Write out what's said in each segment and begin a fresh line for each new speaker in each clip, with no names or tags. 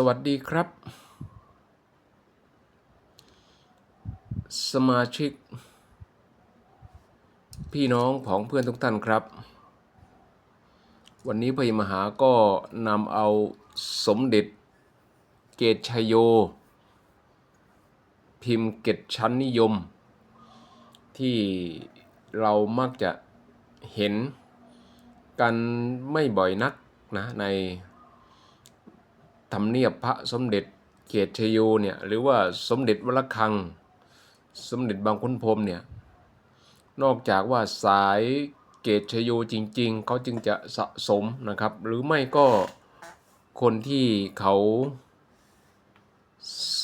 สวัสดีครับ สมาชิก พี่น้องของเพื่อนทุกท่านครับ วันนี้พระยมหาก็นำเอาสมเด็จเกตชยโย พิมพ์เกตชั้นนิยม ที่เรามักจะเห็นกันไม่บ่อยนักนะใน ทำเนียบพระสมเด็จเกตชโยเนี่ยหรือว่าสมเด็จวรคัง สมเด็จบางขุนพรมเนี่ยนอกจากว่าสายเกตชโยจริง ๆ เขาจึงจะสะสมนะครับ หรือไม่ก็คนที่เขา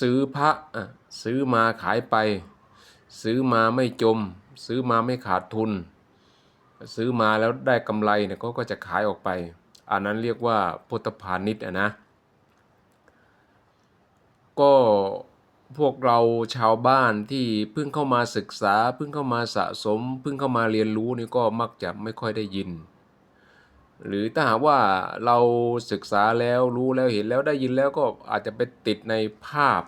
ซื้อพระอะซื้อมาขายไป ซื้อมาไม่จม ซื้อมาไม่ขาดทุน ซื้อมาแล้วได้กำไรเนี่ยก็จะขายออกไป อันนั้นเรียกว่าพุทธพาณิชย์นะ ก็พวกเราชาวบ้านที่เพิ่งเข้ามาศึกษาเพิ่งเข้ามาสะสม เพิ่งเข้ามาเรียนรู้นี่ก็มักจะไม่ค่อยได้ยิน หรือถ้าหากว่าเราศึกษาแล้วรู้แล้วเห็นแล้วได้ยินแล้วก็อาจจะไปติดในภาพ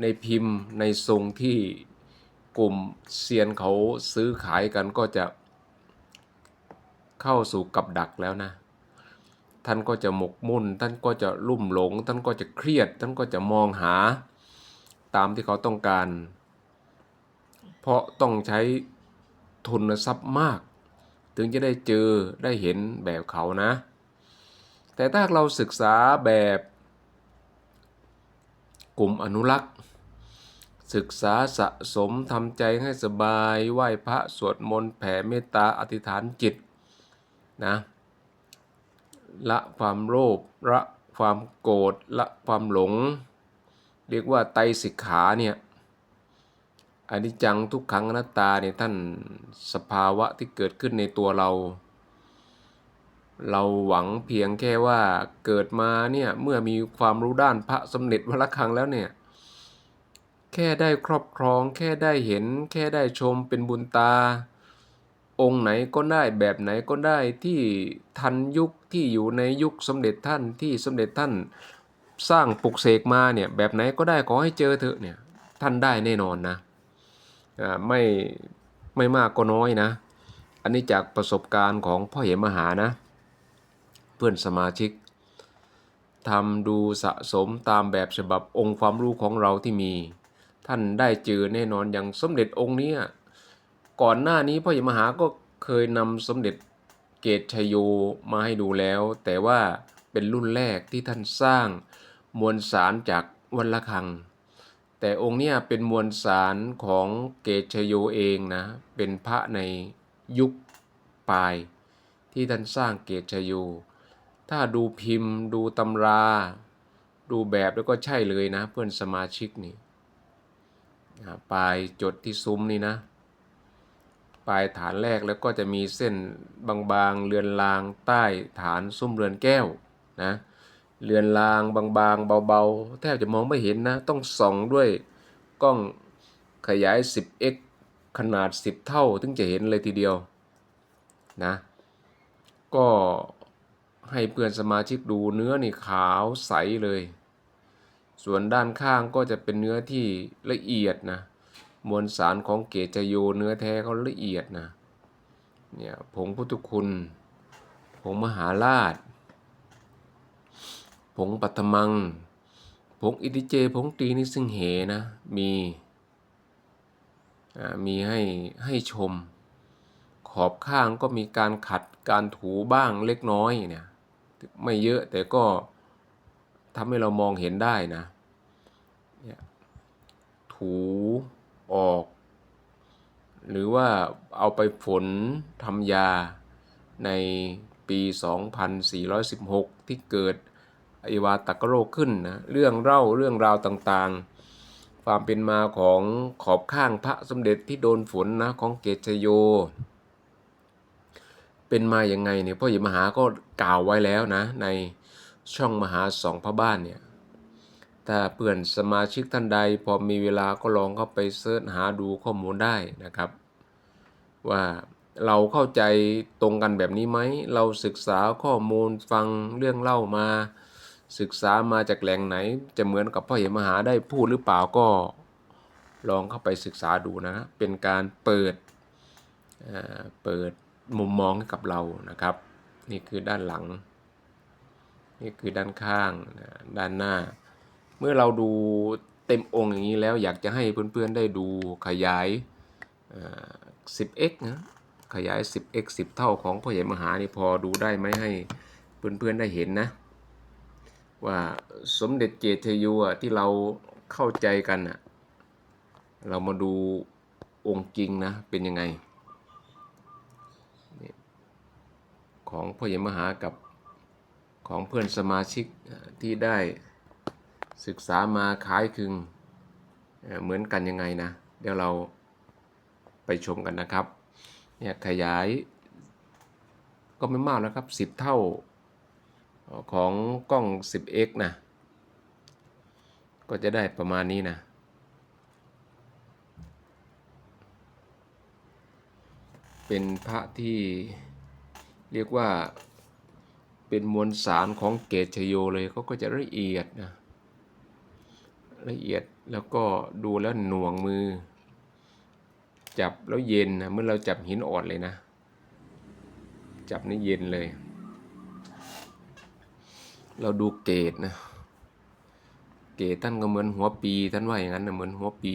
ในพิมพ์ในทรงที่กลุ่มเซียนเขาซื้อขายกันก็จะเข้าสู่กับดักแล้วนะ ท่านก็จะหมกมุ่น ท่านก็จะลุ่มหลง ท่านก็จะเครียด ท่านก็จะมองหา ตามที่เขาต้องการ เพราะต้องใช้ทุนทรัพย์มาก ถึงจะได้เจอได้เห็นแบบเขานะ แต่ถ้าเราศึกษาแบบกลุ่มอนุรักษ์ ศึกษาสะสมทำใจให้สบายไหว้พระสวดมนต์แผ่เมตตาอธิษฐานจิตนะ ละความโลภละความโกรธละความหลง เรียกว่าไตสิกขาเนี่ยอนิจจังทุกขังอนัตตาเนี่ยท่านสภาวะที่เกิดขึ้นในตัวเรา เราหวังเพียงแค่ว่าเกิดมาเนี่ยเมื่อมีความรู้ด้านพระสมเด็จวรคังแล้วเนี่ยแค่ได้ครอบครองแค่ได้เห็น แค่ได้ชมเป็นบุญตา องค์ไหนก็ได้แบบไหนก็ได้ที่ทันยุคที่อยู่ในยุคสมเด็จท่านที่สมเด็จท่านสร้างปลุกเสกมาเนี่ยแบบไหนก็ได้ขอให้เจอเถอะเนี่ยท่านได้แน่นอนนะไม่ไม่มากก็น้อยนะ อันนี้จากประสบการณ์ของพ่อเหมมหานะ เพื่อนสมาชิกทำดูสะสมตามแบบฉบับองค์ความรู้ของเราที่มี ท่านได้เจอแน่นอนอย่างสมเด็จองค์นี้ ก่อนหน้านี้พ่อใหญ่มหาก็เคยนำสมเด็จเกตชยโยมาให้ดูแล้ว แต่ว่าเป็นรุ่นแรกที่ท่านสร้างมวลสารจากวันละคัง แต่องค์เนี้ยเป็นมวลสารของเกตชยโยเองนะ เป็นพระในยุคปลาย ที่ท่านสร้างเกตชยโย ถ้าดูพิมพ์ ดูตำรา ดูแบบแล้วก็ใช่เลยนะเพื่อนสมาชิกนี่ปลายจดที่ซุ้มนี่นะ ปลายฐานแรกแล้วก็จะมีเส้นบางๆเรือนรางใต้ฐานซุ้มเรือนแก้วนะเรือนรางบางๆ เบาๆ แทบจะมองไม่เห็นนะ ต้องส่องด้วยกล้องขยาย 10x ขนาด 10 เท่าถึงจะเห็นเลยทีเดียวนะ ก็ให้เพื่อนสมาชิกดูเนื้อนี่ขาวใสเลย ส่วนด้านข้างก็จะเป็นเนื้อที่ละเอียดนะ มวลสารของเกจโยเนื้อแท้เขาละเอียดนะเนี่ยผงพุทธคุณผงมหาราช ผงปัตมัง ผงอิติเจ ผงตีนิซึ่งเหนะ มีมีให้ให้ชม ขอบข้างก็มีการขัดการถูบ้างเล็กน้อยเนี่ยไม่เยอะแต่ก็ทำให้เรามองเห็นได้นะถู ออก หรือว่าเอาไปฝนทำยาในปี 2416 ที่เกิดไอวาตกโรคขึ้นนะเรื่องเล่าเรื่องราวต่างๆ ความเป็นมาของขอบข้างพระสมเด็จที่โดนฝนนะของเกตชโย เป็นมาอย่างไงเนี่ยพ่อหญิงมหาก็กล่าวไว้แล้วนะในช่องมหาสองพระบ้านเนี่ย ถ้าเพื่อนสมาชิกท่านใดพอมีเวลาก็ลองเข้าไปเสิร์ชหาดูข้อมูลได้นะครับ ว่าเราเข้าใจตรงกันแบบนี้ไหม เราศึกษาข้อมูลฟังเรื่องเล่ามา ศึกษามาจากแหล่งไหน จะเหมือนกับพ่อเหมหาได้พูดหรือเปล่าก็ลองเข้าไปศึกษาดูนะ เป็นการเปิดเปิดมุมมองให้กับเรานะครับ นี่คือด้านหลัง นี่คือด้านข้าง ด้านหน้า มื่อเราดูเต็มองค์อย่างนี้แล้วอยากจะให้เพื่อนๆได้ดูขยาย 10x นะขยาย 10x 10 เท่าของพ่อใหญ่มหานี่พอดูได้ไหมให้เพื่อนๆได้เห็นนะ ว่าสมเด็จเจตยอะที่เราเข้าใจกันอะเรามาดูองค์จริงนะ เป็นยังไง ของพ่อใหญ่มหากับของเพื่อนสมาชิกที่ได้ ศึกษามาคล้ายคลึงเหมือนกันยังไงนะ เดี๋ยวเราไปชมกันนะครับเนี่ยขยายก็ไม่มากแล้วครับ 10 เท่าของกล้อง 10x นะ ก็จะได้ประมาณนี้นะเป็นพระที่เรียกว่าเป็นมวลสารของเกตชโยเลยเขาก็จะละเอียดนะ ละเอียดแล้วก็ดูแล้วหน่วงมือ จับแล้วเย็นนะเมื่อเราจับหินอ่อนเลยนะ จับนี่เย็นเลย เราดูเกตนะ เกตท่านก็เหมือนหัวปีท่านว่าอย่างนั้นนะเหมือนหัวปี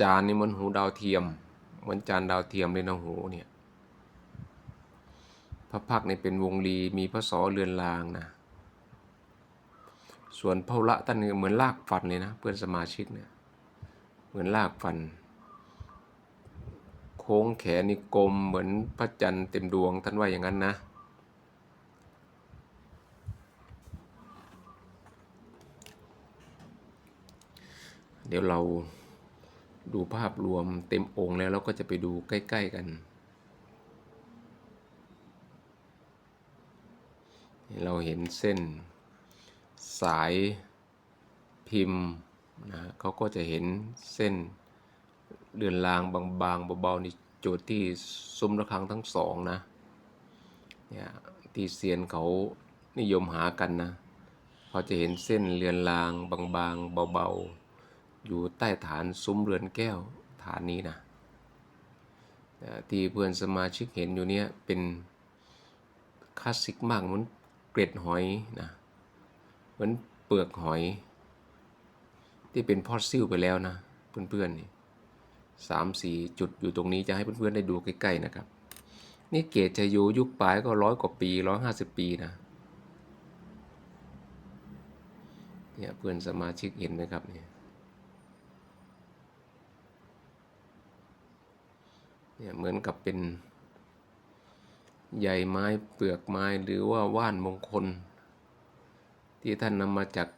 จานนี่เหมือนหูดาวเทียม เหมือนจานดาวเทียมเลยนะหูเนี่ยพระพักตร์นี่เป็นวงรีมีพระสอเรือนรางนะ ส่วนพระละท่านนี่เหมือนลากฟันเลยนะเพื่อนสมาชิกเนี่ยเหมือนลากฟัน โค้งแขนนี่กลมเหมือนพระจันทร์เต็มดวงท่านว่าอย่างนั้นนะ เดี๋ยวเราดูภาพรวมเต็มองค์แล้วเราก็จะไปดูใกล้ ๆกัน เราเห็นเส้น สายพิมพ์นะเขาก็จะเห็นเส้นเดือนรางบางๆเบาๆนี่โจทย์ที่ซุ้มระฆังทั้งสองนะเนี่ยที่เซียนเขานิยมหากันนะเขาจะเห็นเส้นเรือนรางบางๆเบาๆ อยู่ใต้ฐานซุ้มเรือนแก้วฐานนี้นะที่เพื่อนสมาชิกเห็นอยู่เนี่ยเป็นคลาสสิกมากเหมือนเกล็ดหอยนะ เหมือนเปลือกหอย ที่เป็นพอสซิลไปแล้วนะ เพื่อนๆนี่สามสี่จุดอยู่ตรงนี้จะให้เพื่อนๆได้ดูใกล้ๆนะครับ นี่เกตจะอยู่ยุคปลายก็ร้อยกว่าปีร้อยห้าสิบปีนะเนี่ยเพื่อนสมาชิกเห็นไหมครับเนี่ยเนี่ยเหมือนกับเป็นใยไม้เปลือกไม้หรือว่าว่านมงคล ที่ท่านนำมาจาก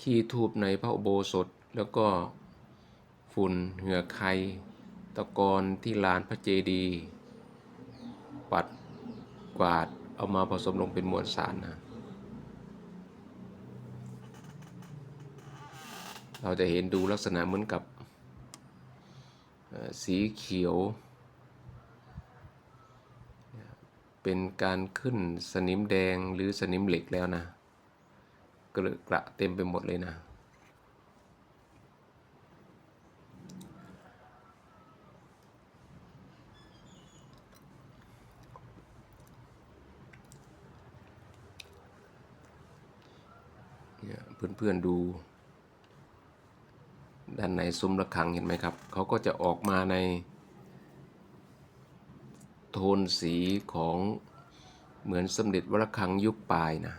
ขี้ทูบในพระอุโบสถ แล้วก็ฝุ่นเหงือไคตะกอนที่ลานพระเจดีย์ปัดกวาดเอามาผสมลงเป็นมวลสารนะเราจะเห็นดูลักษณะเหมือนกับสีเขียว เป็นการขึ้นสนิมแดงหรือสนิมเหล็กแล้วนะ กลอะกระเต็มไปหมดเลยนะ เนี่ยเพื่อนๆดู ด้านในซุ้มระฆังเห็นไหมครับ เขาก็จะออกมาใน โทนสีของเหมือนสมเด็จวระฆังยุคปลายนะ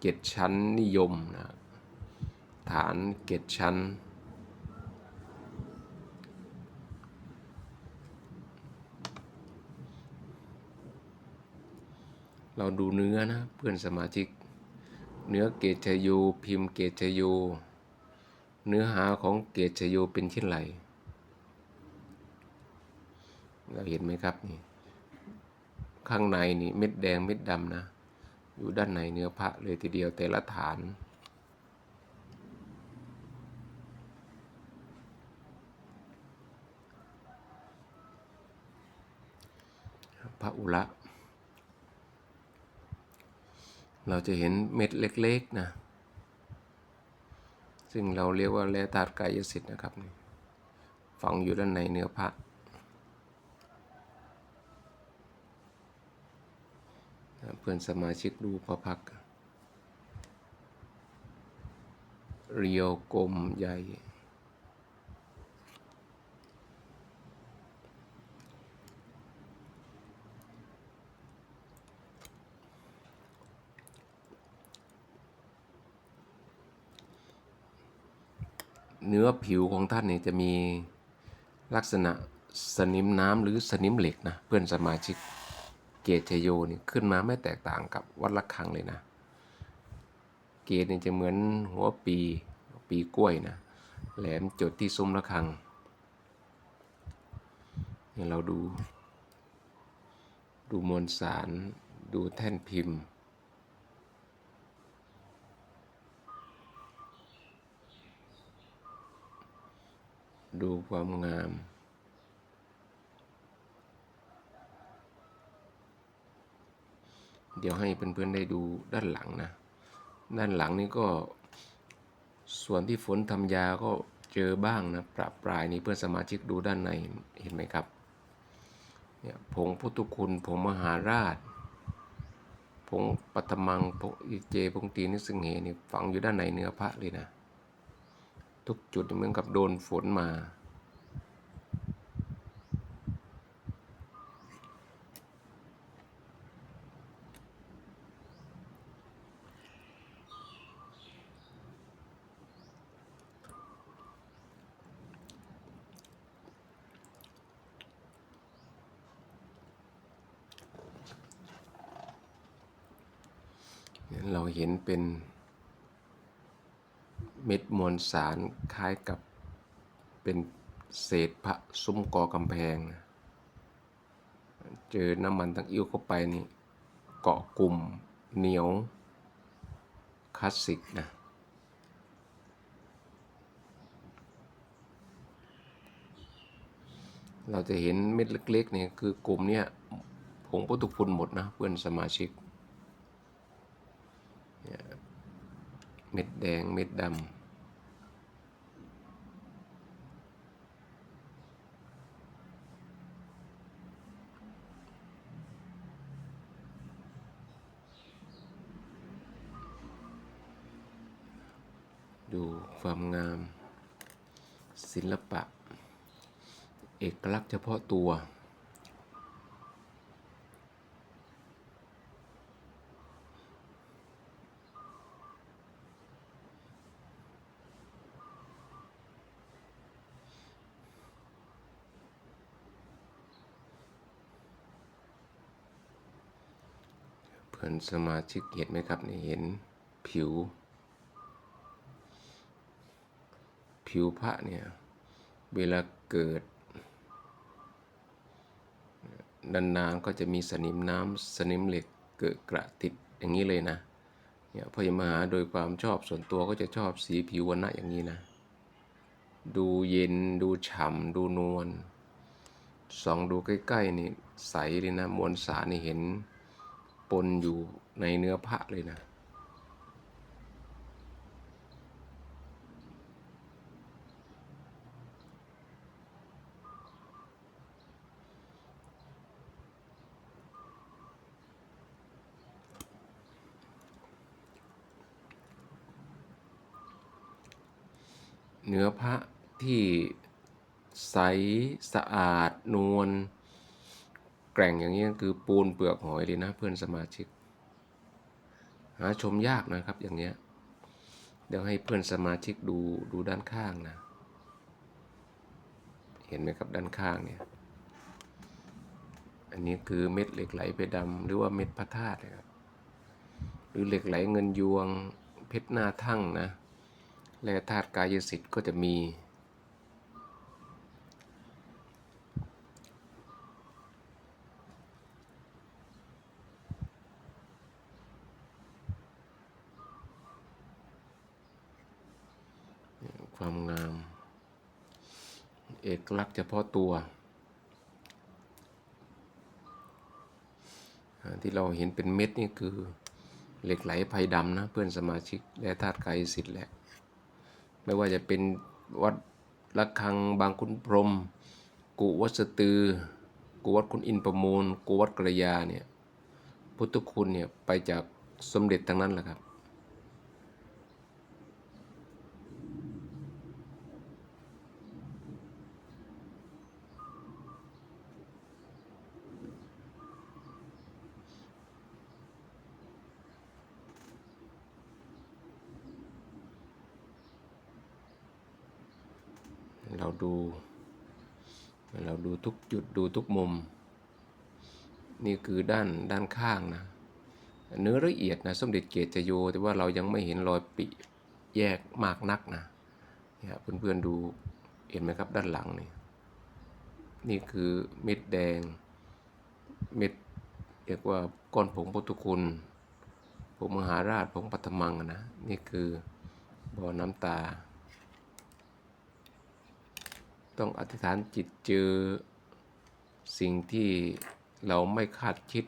เกตชั้นนิยมนะฐานเกตชั้น เราดูเนื้อนะเพื่อนสมาชิก เนื้อเกตชโยพิมพ์เกตชโย เนื้อหาของเกตชโยเป็นเช่นไรเราเห็นไหมครับนี่ข้างในนี่เม็ดแดงเม็ดดำนะ อยู่ด้านในเนื้อพระเลยทีเดียวแต่ละฐาน พระอุระเราจะเห็นเม็ดเล็กๆนะ ซึ่งเราเรียกว่าแลตัาตุกายสิทธิ์นะครับ ฝังอยู่ด้านในเนื้อพระ เพื่อนสมาชิกดูพอพัก เรียวกลมใหญ่ เนื้อผิวของท่านเนี่ยจะมีลักษณะสนิมน้ำหรือสนิมเหล็กนะ เพื่อนสมาชิก เกจชโยนี่ขึ้นมาไม่แตกต่างกับวัดละคังเลยนะ เกจนี่จะเหมือนหัวปีปีกล้วยนะ แหลมจดที่ซุ้มละคังนี่เราดู ดูมวลสาร ดูแท่นพิมพ์ ดูความงาม เดี๋ยวให้เพื่อนๆได้ดูด้านหลังนะ ด้านหลังนี่ก็ส่วนที่ฝนทำยาก็เจอบ้างนะประปรายนี่เพื่อนสมาชิกดูด้านในเห็นไหมครับเนี่ยผงพุทธคุณผงมหาราช ผงปัตมังผงอิเจผงตีนิสึงเหนี่ฝังอยู่ด้านในเนื้อพระเลยนะ ทุกจุดเหมือนกับโดนฝนมา เราเห็นเป็นเม็ดมวลสารคล้ายกับเป็นเศษพระซุ้มกอกำแพง เจอน้ำมันทั้งอิ่วเข้าไปนี่เกาะกลุ่มเหนียวคลาสสิกนะเราจะเห็นเม็ดเล็กๆเนี่ยคือกลุ่มเนี้ยผงพุทธคุณหมดนะเพื่อนสมาชิก เม็ดแดงเม็ดดำดูความงาม ศิลปะ เอกลักษณ์เฉพาะตัว สมาชิกเห็นไหมครับนี่เห็นผิว ผิวพระเนี่ย เวลาเกิดนานๆก็จะมีสนิมน้ำสนิมเหล็กเกิดกระติดอย่างนี้เลยนะเนี่ยพยมหาโดยความชอบส่วนตัวก็จะชอบสีผิววันณะอย่างนี้นะ ดูเย็นดูฉ่ำดูนวลส่องดูใกล้ๆนี่ใสเลยนะมวลสารนี่เห็น ปนอยู่ในเนื้อพระเลยนะ เนื้อพระที่ใสสะอาดนวล แกร่งอย่างนี้ก็คือปูนเปลือกหอยเลยนะเพื่อนสมาชิก หาชมยากนะครับอย่างเนี้ยเดี๋ยวให้เพื่อนสมาชิกดูดูด้านข้างนะ เห็นไหมครับด้านข้างเนี่ย อันนี้คือเม็ดเหล็กไหลไปดำหรือว่าเม็ดพระธาตุนะครับหรือเหล็กไหลเงินยวงเพชรหน้าทั่งนะแร่ธาตุกายสิทธิ์ก็จะมีงาม เอก ลักษณ์เฉพาะตัว ที่เราเห็นเป็นเม็ดนี่คือเหล็กไหลไพดำนะ เพื่อนสมาชิกและธาตุกายสิทธิ์แหละ ไม่ว่าจะเป็นวัดระฆังบางคุณพรมกุวัดสตือกุวัดคุณอินประมูลกุวัดกระยาเนี่ยพุทธคุณเนี่ยไปจากสมเด็จทั้งนั้นแหละครับ ดู เราดูทุกจุดดูทุกมุม นี่คือด้านด้านข้างนะ เนื้อละเอียดนะสมเด็จเกจโย แต่ว่าเรายังไม่เห็นรอยปิแยกมากนักนะเนี่ยเพื่อนๆดูเห็นไหมครับด้านหลังนี่นี่คือเม็ดแดง เม็ดเรียกว่าก้อนผงพุทธคุณผงมหาราชผงปัทมังนะ นี่คือบ่อน้ำตา ต้องอธิษฐานจิตเจอสิ่งที่เราไม่คาดคิด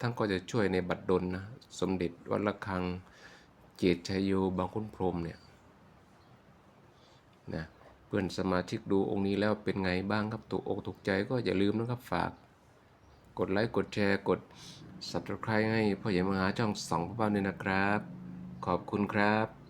ทั้งก็จะช่วยในบัดดลนะ สมเด็จวัดระฆัง เจตชัยโยบางคุณพรมเนี่ยนะเพื่อนสมาชิกดูองค์นี้แล้วเป็นไงบ้างครับถูกอกถูกใจก็อย่าลืมนะครับฝาก กดไลค์กดแชร์กด subscribe ให้พ่อใหญ่มหาช่องสองพ่อบ้านด้วยนะครับ ขอบคุณครับ